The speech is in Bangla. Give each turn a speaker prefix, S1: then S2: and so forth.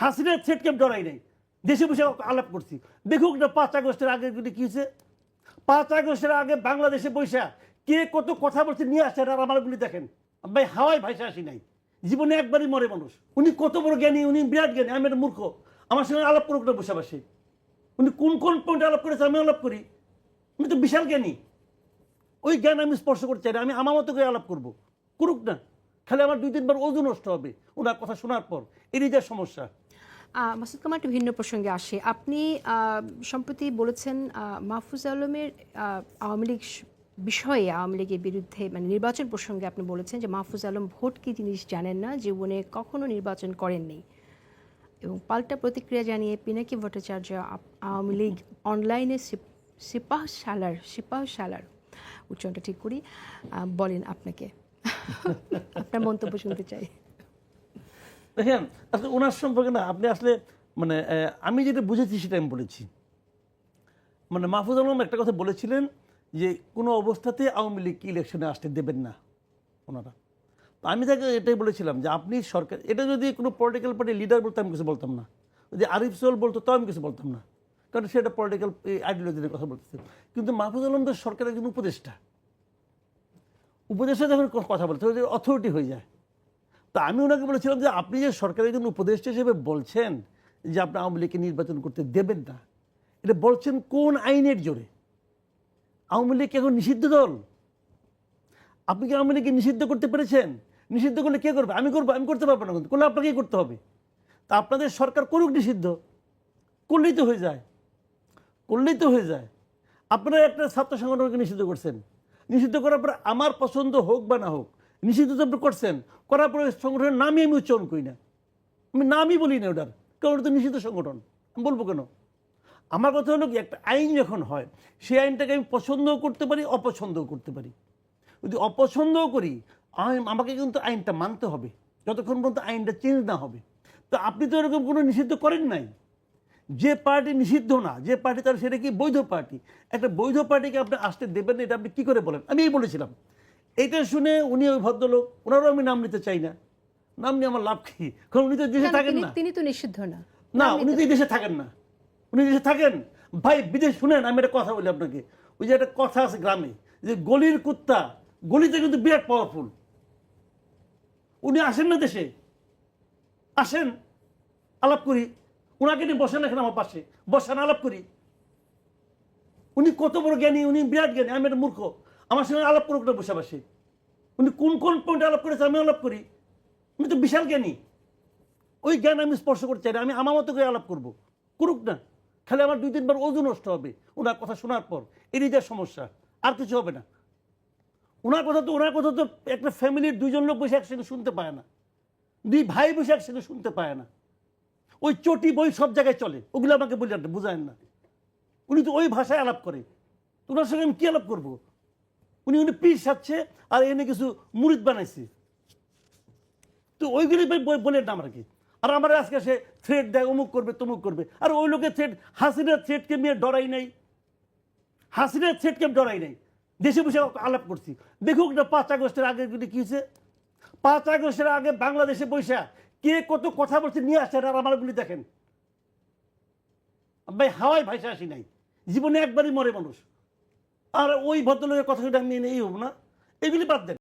S1: হাসিনা সেটকে ডরাই নাই। দেশে বসে আলাপ করছি। দেখুক না, পাঁচ আগস্টের আগে যদি কি হয়েছে? পাঁচ আগস্টের আগে বাংলাদেশে বৈশা কে কত কথা বলছে নিয়ে আসছে আর আমারগুলি দেখেন। ভাই, হাওয়ায় ভাইসা আসি নাই। জীবনে একবারই মরে মানুষ। উনি কত বড় জ্ঞানী, উনি বিরাট জ্ঞানী, আমি একটা মূর্খ। আমার সঙ্গে আলাপ করুক না বসে উনি কোন কোন পয়েন্টে আলাপ করেছে আমি আলাপ করি। উনি তো বিশাল জ্ঞানী। ওই জ্ঞান আমি স্পর্শ করতে চাই না, আমি আমার মতো করে আলাপ করব। করুক না। খালি আমার দুই তিনবার ওজন নষ্ট হবে। ওনার কথা শোনার পর এরই যা সমস্যা।
S2: মাসুদ কামাল একটু ভিন্ন প্রসঙ্গে আসে। আপনি সম্প্রতি বলেছেন মাহফুজ আলমের আওয়ামী লীগ বিষয়ে, আওয়ামী লীগের বিরুদ্ধে মানে নির্বাচন প্রসঙ্গে আপনি বলেছেন যে মাহফুজ আলম ভোট কি জিনিস জানেন না, জীবনে কখনো নির্বাচন করেননি। এবং পাল্টা প্রতিক্রিয়া জানিয়ে পিনাকি ভট্টাচার্য আওয়ামী লীগ অনলাইনে সিপ- সিপাহ সালার সিপাহ সালার উচ্চারণটা ঠিক করি বলেন আপনাকে। আপনার মন্তব্য শুনতে চাই।
S1: দেখেন আসলে ওনার সম্পর্কে না, আপনি আসলে মানে আমি যেটা বুঝেছি সেটা আমি বলেছি। মানে মাহফুজ আলম একটা কথা বলেছিলেন যে, কোনো অবস্থাতে আওয়ামী লীগ ইলেকশনে আসতে দেবেন না ওনারা। তো আমি তাকে এটাই বলেছিলাম যে, আপনি সরকার, এটা যদি কোনো পলিটিক্যাল পার্টি লিডার বলতো, আমি কিছু বলতাম না। যদি আরিফ সোল বলতো, তাও আমি কিছু বলতাম না। কারণ সেটা পলিটিক্যাল আইডিওলজির কথা বলতেছে। কিন্তু মাহফুজ আলম তো সরকারের একজন উপদেষ্টা। উপদেষ্টা যখন কথা বলতে অথরিটি হয়ে যায়। তা আমি ওনাকে বলেছিলাম যে আপনি যে সরকারের একজন উপদেষ্টা হিসেবে বলছেন যে আপনি আওয়ামী লীগকে নির্বাচন করতে দেবেন না, এটা বলছেন কোন আইনের জোরে? আওয়ামী লীগ এখন নিষিদ্ধ দল? আপনি কি আওয়ামী লীগকে নিষিদ্ধ করতে পেরেছেন? নিষিদ্ধ করলে কে করবে? আমি করব, আমি করতে পারব না কিন্তু। করলে আপনাকেই করতে হবে। তা আপনাদের সরকার করুক নিষিদ্ধ। করলেই তো হয়ে যায়। করলেই তো হয়ে যায়। আপনারা একটা ছাত্র সংগঠনকে নিষিদ্ধ করছেন। নিষিদ্ধ করার পর আমার পছন্দ হোক বা না হোক নিষিদ্ধ আপনি করছেন, করার পরে সংগঠনের নামই আমি উচ্চারণ করি না। আমি নামই বলি না ওটার, কারণ ওটা তো নিষিদ্ধ সংগঠন। আমি বলব কেন? আমার কথা হলো কি, একটা আইন যখন হয় সেই আইনটাকে আমি পছন্দও করতে পারি, অপছন্দও করতে পারি। যদি অপছন্দও করি আমাকে কিন্তু আইনটা মানতে হবে। যতক্ষণ পর্যন্ত আইনটা চেঞ্জ না হবে। তো আপনি তো এরকম কোনো নিষিদ্ধ করেন নাই। যে পার্টি নিষিদ্ধ না, যে পার্টি তার সেটা কি বৈধ পার্টি? একটা বৈধ পার্টিকে আপনি আসতে দেবেন না, এটা আপনি কী করে বলেন? আমি এই বলেছিলাম। এইটা শুনে উনি ওই ভদ্রলোক ওনারও আমি নাম নিতে চাই না। নাম নিয়ে আমার লাভ কি? কারণ উনি তো দেশে থাকেন না।
S2: তিনি তো নিষিদ্ধ না।
S1: না উনি তো দেশে থাকেন না। উনি দেশে থাকেন। ভাই বিদেশ শুনেন আমি একটা কথা বলি আপনাকে। ওই যে একটা কথা আছে গ্রামে যে গলির কুত্তা গলিতে কিন্তু বিরাট পাওয়ারফুল উনি আসেন না দেশে। আসেন আলাপ করি। ওনাকে নিয়ে বসেন এখানে আমার পাশে। বসেন আলাপ করি। উনি কত বড় জ্ঞানী উনি বিরাট জ্ঞানী আমি একটা মূর্খ। আমার সঙ্গে আলাপ করুক না বসে উনি কোন কোন পয়েন্টে আলাপ করেছে আমি আলাপ করি। উনি তো বিশাল জ্ঞানী। ওই জ্ঞান আমি স্পর্শ করতে চাই না, আমি আমার মতো করে আলাপ করব। করুক না। খালি আমার দুই, তিনবার ওজন নষ্ট হবে। ওনার কথা শোনার পর এরই যা সমস্যা, আর কিছু হবে না। ওনার কথা তো, ওনার কথা তো একটা ফ্যামিলির দুজন লোক বসে একসঙ্গে শুনতে পায় না। দুই ভাই বসে একসঙ্গে শুনতে পায় না। ওই চটি, বই সব জায়গায় চলে। ওগুলো আমাকে বলে বুঝায় না। উনি তো ওই ভাষায় আলাপ করে। ওনার সঙ্গে আমি কী আলাপ করব? উনি উনি পিস সাচ্ছে আর এনে কিছু মুরিদ বানাইছে। তো ওইগুলি বলে না আমাকে আর আমার আজকে সে থ্রেড দেয়, অমুক করবে, তমুক করবে। আর ওই লোকের থ্রেড হাসিনার থ্রেডকে নিয়ে ডরাই নাই। হাসিনার থ্রেডকে ডরাই নাই। দেশে বসে আলাপ করছি। দেখুক না পাঁচ আগস্টের আগে কী হয়েছে? পাঁচ আগস্টের আগে বাংলাদেশে বৈশা কে কত কথা বলছে নিয়ে আসছে আর আমারগুলি দেখেন। ভাই হাওয়ায় ভাইসা আসি নাই। জীবনে একবারই মরে মানুষ। আর ওই ভদ্রলোকের কথা আমি এই হব না। এগুলি বাদ দেন।